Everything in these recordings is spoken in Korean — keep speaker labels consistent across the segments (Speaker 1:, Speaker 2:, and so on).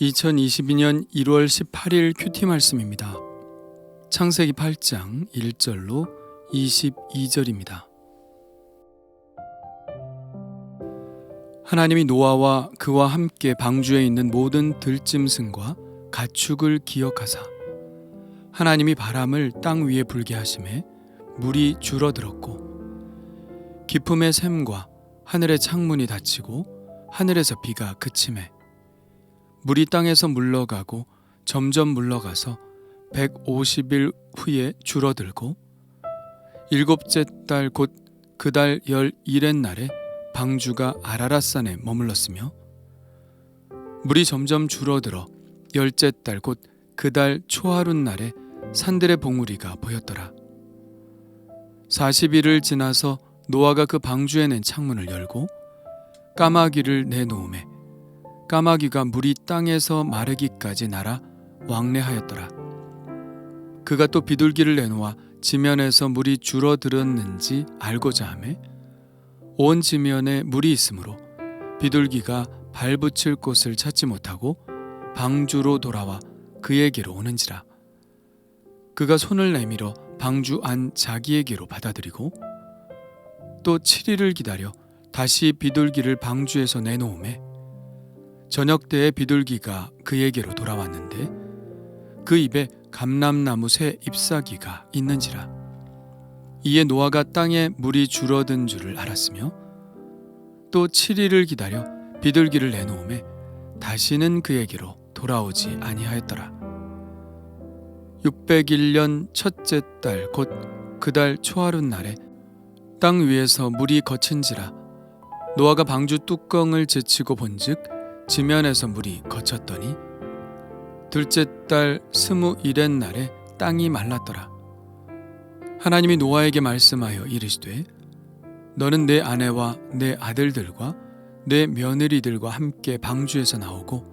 Speaker 1: 2022년 1월 18일 큐티 말씀입니다. 창세기 8장 1절로 22절입니다. 하나님이 노아와 그와 함께 방주에 있는 모든 들짐승과 가축을 기억하사 하나님이 바람을 땅 위에 불게 하심에 물이 줄어들었고 기품의 샘과 하늘의 창문이 닫히고 하늘에서 비가 그침에 물이 땅에서 물러가고 점점 물러가서 150일 후에 줄어들고 일곱째 달 곧 그 달 열일의 날에 방주가 아라라산에 머물렀으며 물이 점점 줄어들어 열째 달 곧 그 달 초하룻 날에 산들의 봉우리가 보였더라. 40일을 지나서 노아가 그 방주에 낸 창문을 열고 까마귀를 내놓음에 까마귀가 물이 땅에서 마르기까지 날아 왕래하였더라. 그가 또 비둘기를 내놓아 지면에서 물이 줄어들었는지 알고자 하매 온 지면에 물이 있으므로 비둘기가 발붙일 곳을 찾지 못하고 방주로 돌아와 그에게로 오는지라. 그가 손을 내밀어 방주 안 자기에게로 받아들이고 또 7일을 기다려 다시 비둘기를 방주에서 내놓음에 저녁 때에 비둘기가 그에게로 돌아왔는데 그 입에 감람나무 새 잎사귀가 있는지라. 이에 노아가 땅에 물이 줄어든 줄을 알았으며 또 7일을 기다려 비둘기를 내놓음에 다시는 그에게로 돌아오지 아니하였더라. 601년 첫째 달 곧 그 달 초하룻 날에 땅 위에서 물이 거친지라 노아가 방주 뚜껑을 제치고 본즉 지면에서 물이 거쳤더니 둘째 달 스무 일의 날에 땅이 말랐더라. 하나님이 노아에게 말씀하여 이르시되 너는 내 아내와 내 아들들과 내 며느리들과 함께 방주에서 나오고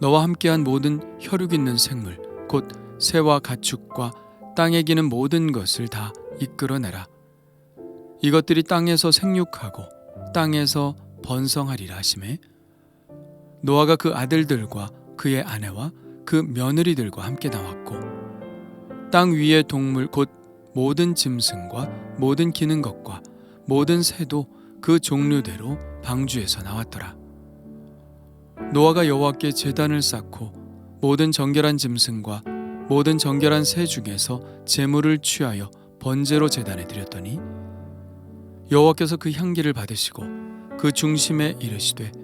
Speaker 1: 너와 함께한 모든 혈육 있는 생물 곧 새와 가축과 땅에 기는 모든 것을 다 이끌어내라. 이것들이 땅에서 생육하고 땅에서 번성하리라 하심에 노아가 그 아들들과 그의 아내와 그 며느리들과 함께 나왔고 땅 위의 동물 곧 모든 짐승과 모든 기는 것과 모든 새도 그 종류대로 방주에서 나왔더라. 노아가 여호와께 제단을 쌓고 모든 정결한 짐승과 모든 정결한 새 중에서 제물을 취하여 번제로 제단에 드렸더니 여호와께서 그 향기를 받으시고 그 중심에 이르시되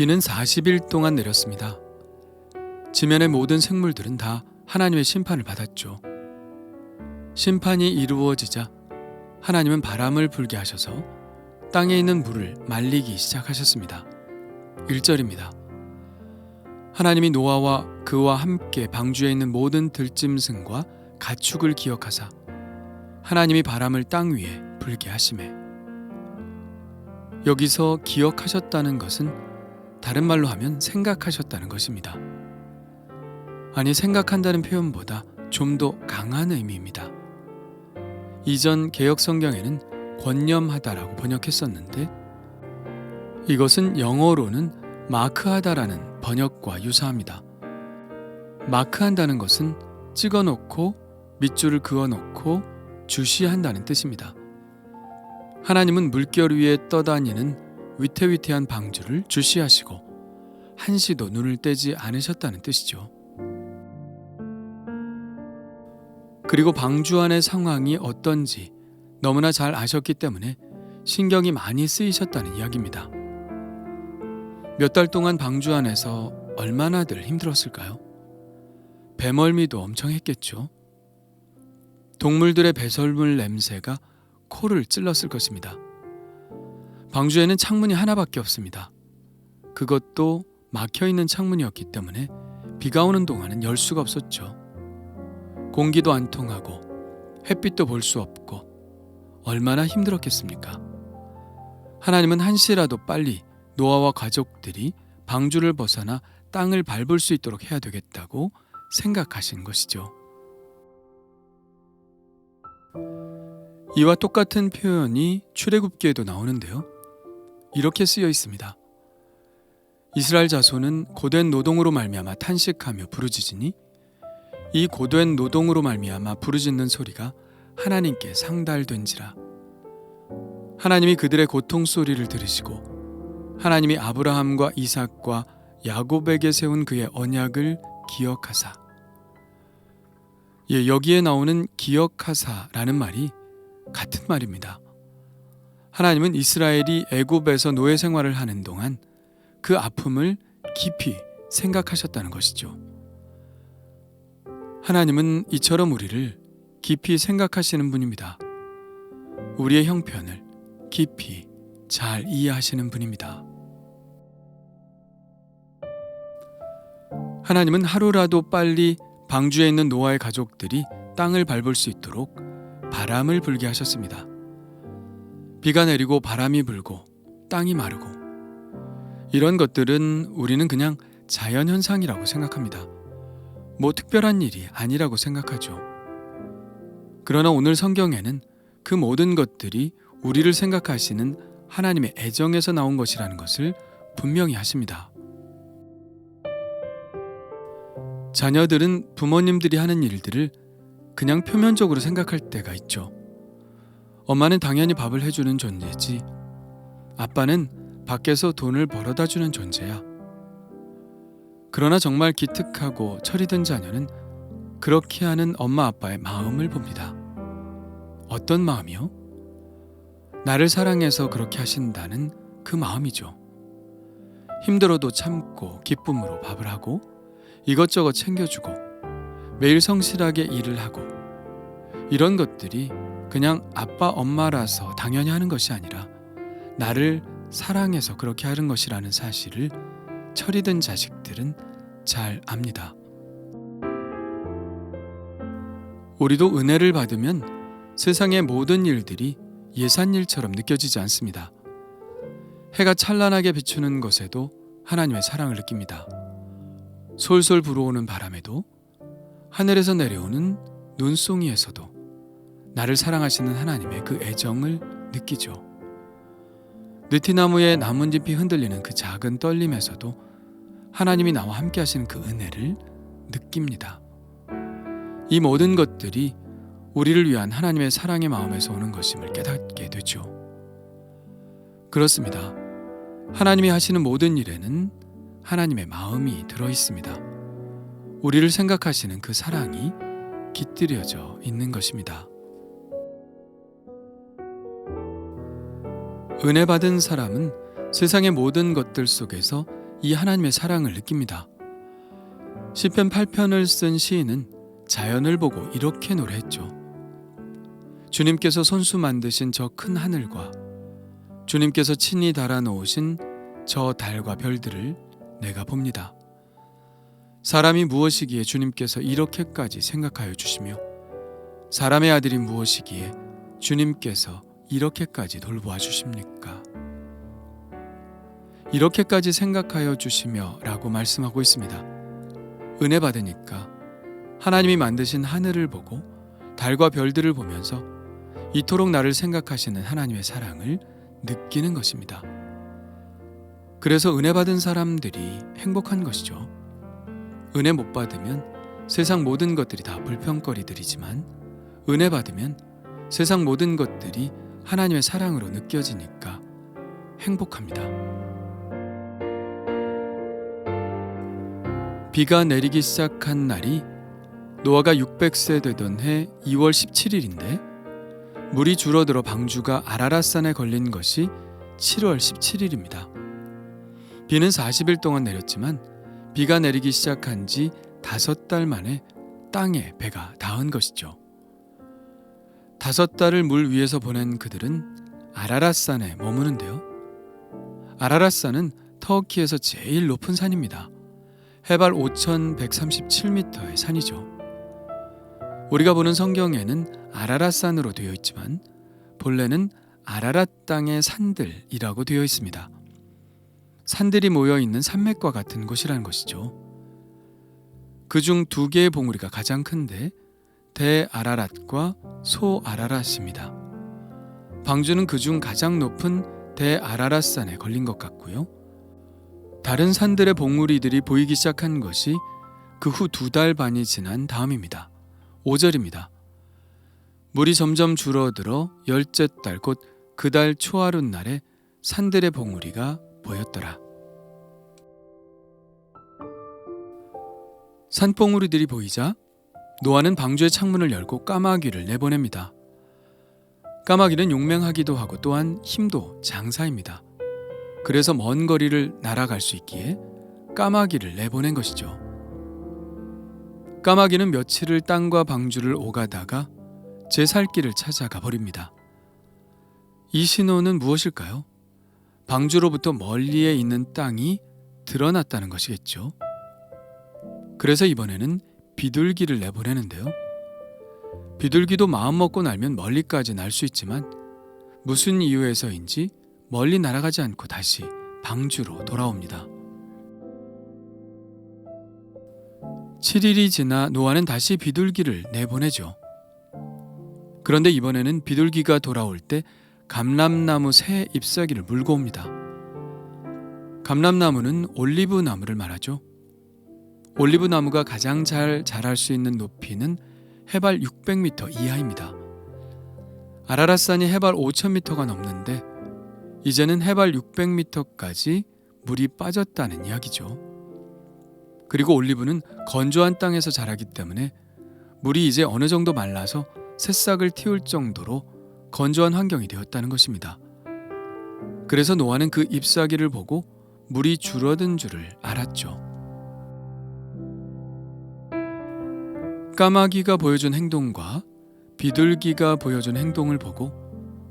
Speaker 1: 비는 40일 동안 내렸습니다. 지면의 모든 생물들은 다 하나님의 심판을 받았죠. 심판이 이루어지자 하나님은 바람을 불게 하셔서 땅에 있는 물을 말리기 시작하셨습니다. 1절입니다. 하나님이 노아와 그와 함께 방주에 있는 모든 들짐승과 가축을 기억하사 하나님이 바람을 땅 위에 불게 하심에 여기서 기억하셨다는 것은 다른 말로 하면 생각하셨다는 것입니다. 아니 생각한다는 표현보다 좀 더 강한 의미입니다. 이전 개혁 성경에는 권념하다라고 번역했었는데 이것은 영어로는 마크하다라는 번역과 유사합니다. 마크한다는 것은 찍어 놓고 밑줄을 그어 놓고 주시한다는 뜻입니다. 하나님은 물결 위에 떠다니는 위태위태한 방주를 주시하시고 한시도 눈을 떼지 않으셨다는 뜻이죠. 그리고 방주 안의 상황이 어떤지 너무나 잘 아셨기 때문에 신경이 많이 쓰이셨다는 이야기입니다. 몇 달 동안 방주 안에서 얼마나들 힘들었을까요? 배멀미도 엄청 했겠죠. 동물들의 배설물 냄새가 코를 찔렀을 것입니다. 방주에는 창문이 하나밖에 없습니다. 그것도 막혀 있는 창문이었기 때문에 비가 오는 동안은 열 수가 없었죠. 공기도 안 통하고 햇빛도 볼 수 없고 얼마나 힘들었겠습니까? 하나님은 한시라도 빨리 노아와 가족들이 방주를 벗어나 땅을 밟을 수 있도록 해야 되겠다고 생각하신 것이죠. 이와 똑같은 표현이 출애굽기에도 나오는데요. 이렇게 쓰여 있습니다. 이스라엘 자손은 고된 노동으로 말미암아 탄식하며 부르짖으니 이 고된 노동으로 말미암아 부르짖는 소리가 하나님께 상달된지라 하나님이 그들의 고통 소리를 들으시고 하나님이 아브라함과 이삭과 야곱에게 세운 그의 언약을 기억하사 예, 여기에 나오는 기억하사라는 말이 같은 말입니다. 하나님은 이스라엘이 애굽에서 노예 생활을 하는 동안 그 아픔을 깊이 생각하셨다는 것이죠. 하나님은 이처럼 우리를 깊이 생각하시는 분입니다. 우리의 형편을 깊이 잘 이해하시는 분입니다. 하나님은 하루라도 빨리 방주에 있는 노아의 가족들이 땅을 밟을 수 있도록 바람을 불게 하셨습니다. 비가 내리고 바람이 불고 땅이 마르고 이런 것들은 우리는 그냥 자연 현상이라고 생각합니다. 뭐 특별한 일이 아니라고 생각하죠. 그러나 오늘 성경에는 그 모든 것들이 우리를 생각하시는 하나님의 애정에서 나온 것이라는 것을 분명히 하십니다. 자녀들은 부모님들이 하는 일들을 그냥 표면적으로 생각할 때가 있죠. 엄마는 당연히 밥을 해주는 존재지. 아빠는 밖에서 돈을 벌어다 주는 존재야. 그러나 정말 기특하고 철이 든 자녀는 그렇게 하는 엄마 아빠의 마음을 봅니다. 어떤 마음이요? 나를 사랑해서 그렇게 하신다는 그 마음이죠. 힘들어도 참고 기쁨으로 밥을 하고 이것저것 챙겨주고 매일 성실하게 일을 하고 이런 것들이 그냥 아빠 엄마라서 당연히 하는 것이 아니라 나를 사랑해서 그렇게 하는 것이라는 사실을 철이 든 자식들은 잘 압니다. 우리도 은혜를 받으면 세상의 모든 일들이 예산일처럼 느껴지지 않습니다. 해가 찬란하게 비추는 것에도 하나님의 사랑을 느낍니다. 솔솔 불어오는 바람에도 하늘에서 내려오는 눈송이에서도 나를 사랑하시는 하나님의 그 애정을 느끼죠. 느티나무의 나뭇 잎이 흔들리는 그 작은 떨림에서도 하나님이 나와 함께 하시는 그 은혜를 느낍니다. 이 모든 것들이 우리를 위한 하나님의 사랑의 마음에서 오는 것임을 깨닫게 되죠. 그렇습니다. 하나님이 하시는 모든 일에는 하나님의 마음이 들어 있습니다. 우리를 생각하시는 그 사랑이 깃들여져 있는 것입니다. 은혜 받은 사람은 세상의 모든 것들 속에서 이 하나님의 사랑을 느낍니다. 시편 8편을 쓴 시인은 자연을 보고 이렇게 노래했죠. 주님께서 손수 만드신 저 큰 하늘과 주님께서 친히 달아 놓으신 저 달과 별들을 내가 봅니다. 사람이 무엇이기에 주님께서 이렇게까지 생각하여 주시며 사람의 아들이 무엇이기에 주님께서 이렇게까지 돌보아 주십니까? 이렇게까지 생각하여 주시며 라고 말씀하고 있습니다. 은혜 받으니까 하나님이 만드신 하늘을 보고 달과 별들을 보면서 이토록 나를 생각하시는 하나님의 사랑을 느끼는 것입니다. 그래서 은혜 받은 사람들이 행복한 것이죠. 은혜 못 받으면 세상 모든 것들이 다 불평거리들이지만 은혜 받으면 세상 모든 것들이 하나님의 사랑으로 느껴지니까 행복합니다. 비가 내리기 시작한 날이 노아가 600세 되던 해 2월 17일인데 물이 줄어들어 방주가 아라라산에 걸린 것이 7월 17일입니다. 비는 40일 동안 내렸지만 비가 내리기 시작한 지 다섯 달 만에 땅에 배가 닿은 것이죠. 다섯 달을 물 위에서 보낸 그들은 아라라산에 머무는데요. 아라라산은 터키에서 제일 높은 산입니다. 해발 5,137m의 산이죠. 우리가 보는 성경에는 아라랏산으로 되어 있지만 본래는 아라랏 땅의 산들이라고 되어 있습니다. 산들이 모여 있는 산맥과 같은 곳이라는 것이죠. 그중 두 개의 봉우리가 가장 큰데 대아라랏과 소아라랏입니다. 방주는 그중 가장 높은 대아라랏산에 걸린 것 같고요. 다른 산들의 봉우리들이 보이기 시작한 것이 그 후 두 달 반이 지난 다음입니다. 5절입니다. 물이 점점 줄어들어 열째 달 곧 그달 초하룻 날에 산들의 봉우리가 보였더라. 산봉우리들이 보이자 노아는 방주의 창문을 열고 까마귀를 내보냅니다. 까마귀는 용맹하기도 하고 또한 힘도 장사입니다. 그래서 먼 거리를 날아갈 수 있기에 까마귀를 내보낸 것이죠. 까마귀는 며칠을 땅과 방주를 오가다가 제 살 길을 찾아가 버립니다. 이 신호는 무엇일까요? 방주로부터 멀리에 있는 땅이 드러났다는 것이겠죠. 그래서 이번에는 비둘기를 내보내는데요. 비둘기도 마음 먹고 날면 멀리까지 날 수 있지만 무슨 이유에서인지 멀리 날아가지 않고 다시 방주로 돌아옵니다. 7일이 지나 노아는 다시 비둘기를 내보내죠. 그런데 이번에는 비둘기가 돌아올 때 감람나무 새 잎사귀를 물고 옵니다. 감람나무는 올리브 나무를 말하죠. 올리브 나무가 가장 잘 자랄 수 있는 높이는 해발 600m 이하입니다. 아라랏산이 해발 5000m가 넘는데 이제는 해발 600m까지 물이 빠졌다는 이야기죠. 그리고 올리브는 건조한 땅에서 자라기 때문에 물이 이제 어느 정도 말라서 새싹을 틔울 정도로 건조한 환경이 되었다는 것입니다. 그래서 노아는 그 잎사귀를 보고 물이 줄어든 줄을 알았죠. 까마귀가 보여준 행동과 비둘기가 보여준 행동을 보고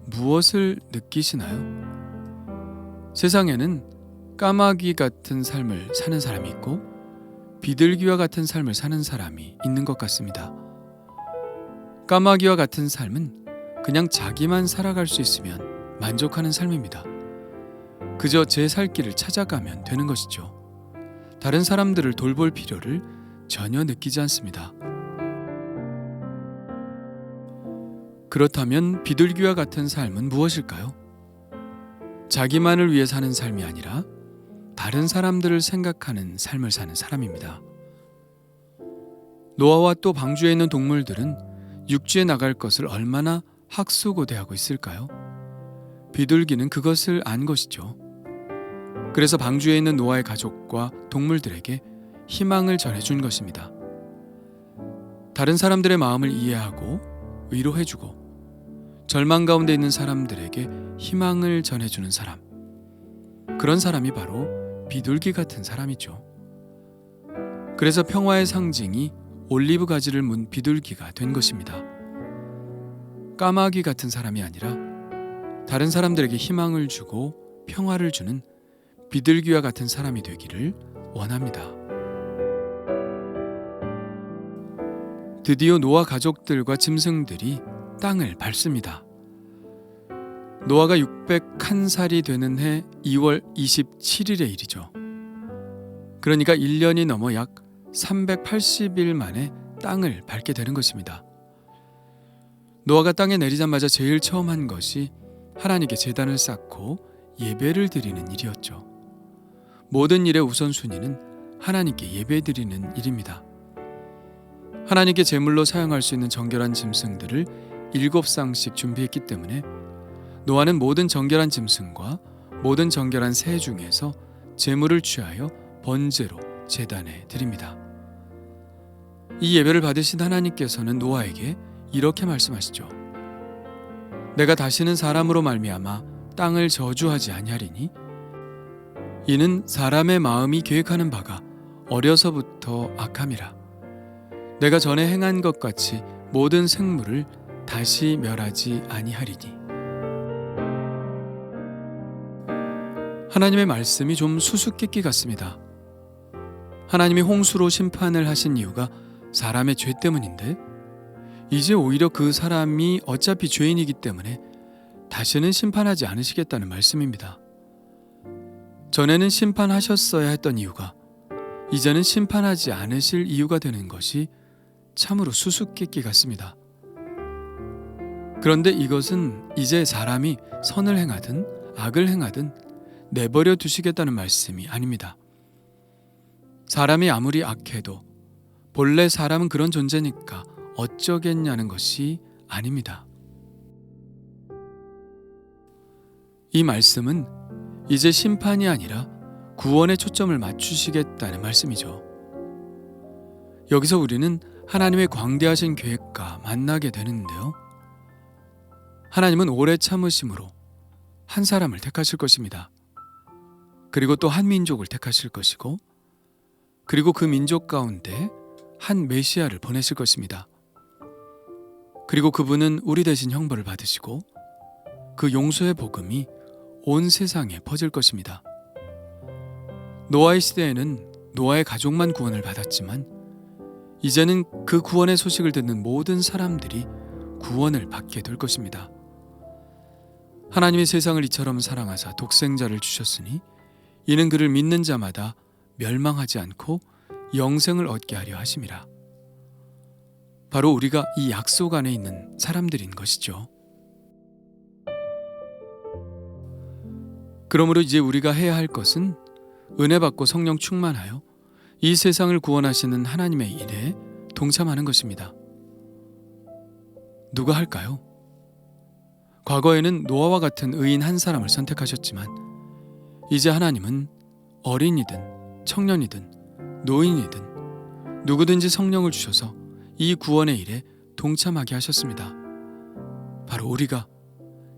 Speaker 1: 무엇을 느끼시나요? 세상에는 까마귀 같은 삶을 사는 사람이 있고 비둘기와 같은 삶을 사는 사람이 있는 것 같습니다. 까마귀와 같은 삶은 그냥 자기만 살아갈 수 있으면 만족하는 삶입니다. 그저 제 살 길을 찾아가면 되는 것이죠. 다른 사람들을 돌볼 필요를 전혀 느끼지 않습니다. 그렇다면 비둘기와 같은 삶은 무엇일까요? 자기만을 위해 사는 삶이 아니라 다른 사람들을 생각하는 삶을 사는 사람입니다. 노아와 또 방주에 있는 동물들은 육지에 나갈 것을 얼마나 학수고대하고 있을까요? 비둘기는 그것을 안 것이죠. 그래서 방주에 있는 노아의 가족과 동물들에게 희망을 전해준 것입니다. 다른 사람들의 마음을 이해하고 위로해주고 절망 가운데 있는 사람들에게 희망을 전해주는 사람. 그런 사람이 바로 비둘기 같은 사람이죠. 그래서 평화의 상징이 올리브 가지를 문 비둘기가 된 것입니다. 까마귀 같은 사람이 아니라 다른 사람들에게 희망을 주고 평화를 주는 비둘기와 같은 사람이 되기를 원합니다. 드디어 노아 가족들과 짐승들이 땅을 밟습니다. 노아가 601살이 되는 해 2월 27일의 일이죠. 그러니까 1년이 넘어 약 380일 만에 땅을 밟게 되는 것입니다. 노아가 땅에 내리자마자 제일 처음 한 것이 하나님께 제단을 쌓고 예배를 드리는 일이었죠. 모든 일의 우선순위는 하나님께 예배 드리는 일입니다. 하나님께 제물로 사용할 수 있는 정결한 짐승들을 일곱 쌍씩 준비했기 때문에 노아는 모든 정결한 짐승과 모든 정결한 새 중에서 제물을 취하여 번제로 제단에 드립니다. 이 예배를 받으신 하나님께서는 노아에게 이렇게 말씀하시죠. 내가 다시는 사람으로 말미암아 땅을 저주하지 아니하리니 이는 사람의 마음이 계획하는 바가 어려서부터 악함이라. 내가 전에 행한 것 같이 모든 생물을 다시 멸하지 아니하리니 하나님의 말씀이 좀 수수께끼 같습니다. 하나님이 홍수로 심판을 하신 이유가 사람의 죄 때문인데 이제 오히려 그 사람이 어차피 죄인이기 때문에 다시는 심판하지 않으시겠다는 말씀입니다. 전에는 심판하셨어야 했던 이유가 이제는 심판하지 않으실 이유가 되는 것이 참으로 수수께끼 같습니다. 그런데 이것은 이제 사람이 선을 행하든 악을 행하든 내버려 두시겠다는 말씀이 아닙니다. 사람이 아무리 악해도 본래 사람은 그런 존재니까 어쩌겠냐는 것이 아닙니다. 이 말씀은 이제 심판이 아니라 구원에 초점을 맞추시겠다는 말씀이죠. 여기서 우리는 하나님의 광대하신 계획과 만나게 되는데요. 하나님은 오래 참으심으로 한 사람을 택하실 것입니다. 그리고 또 한 민족을 택하실 것이고, 그리고 그 민족 가운데 한 메시아를 보내실 것입니다. 그리고 그분은 우리 대신 형벌을 받으시고, 그 용서의 복음이 온 세상에 퍼질 것입니다. 노아의 시대에는 노아의 가족만 구원을 받았지만, 이제는 그 구원의 소식을 듣는 모든 사람들이 구원을 받게 될 것입니다. 하나님이 세상을 이처럼 사랑하사 독생자를 주셨으니 이는 그를 믿는 자마다 멸망하지 않고 영생을 얻게 하려 하심이라. 바로 우리가 이 약속 안에 있는 사람들인 것이죠. 그러므로 이제 우리가 해야 할 것은 은혜 받고 성령 충만하여 이 세상을 구원하시는 하나님의 일에 동참하는 것입니다. 누가 할까요? 과거에는 노아와 같은 의인 한 사람을 선택하셨지만 이제 하나님은 어린이든 청년이든 노인이든 누구든지 성령을 주셔서 이 구원의 일에 동참하게 하셨습니다. 바로 우리가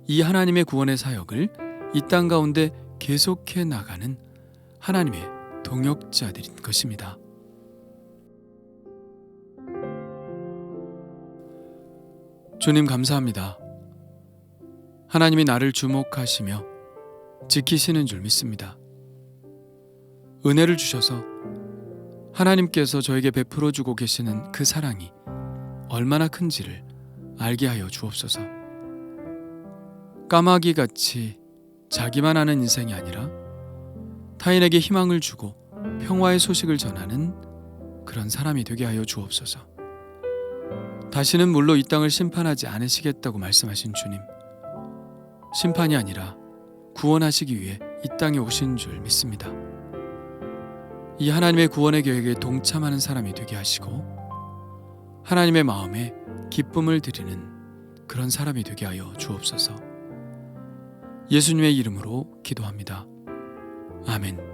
Speaker 1: 이 하나님의 구원의 사역을 이 땅 가운데 계속해 나가는 하나님의 동역자들인 것입니다. 주님 감사합니다. 하나님이 나를 주목하시며 지키시는 줄 믿습니다. 은혜를 주셔서 하나님께서 저에게 베풀어 주고 계시는 그 사랑이 얼마나 큰지를 알게 하여 주옵소서. 까마귀 같이 자기만 아는 인생이 아니라 타인에게 희망을 주고 평화의 소식을 전하는 그런 사람이 되게 하여 주옵소서. 다시는 물로 이 땅을 심판하지 않으시겠다고 말씀하신 주님. 심판이 아니라 구원하시기 위해 이 땅에 오신 줄 믿습니다. 이 하나님의 구원의 계획에 동참하는 사람이 되게 하시고 하나님의 마음에 기쁨을 드리는 그런 사람이 되게 하여 주옵소서. 예수님의 이름으로 기도합니다. 아멘.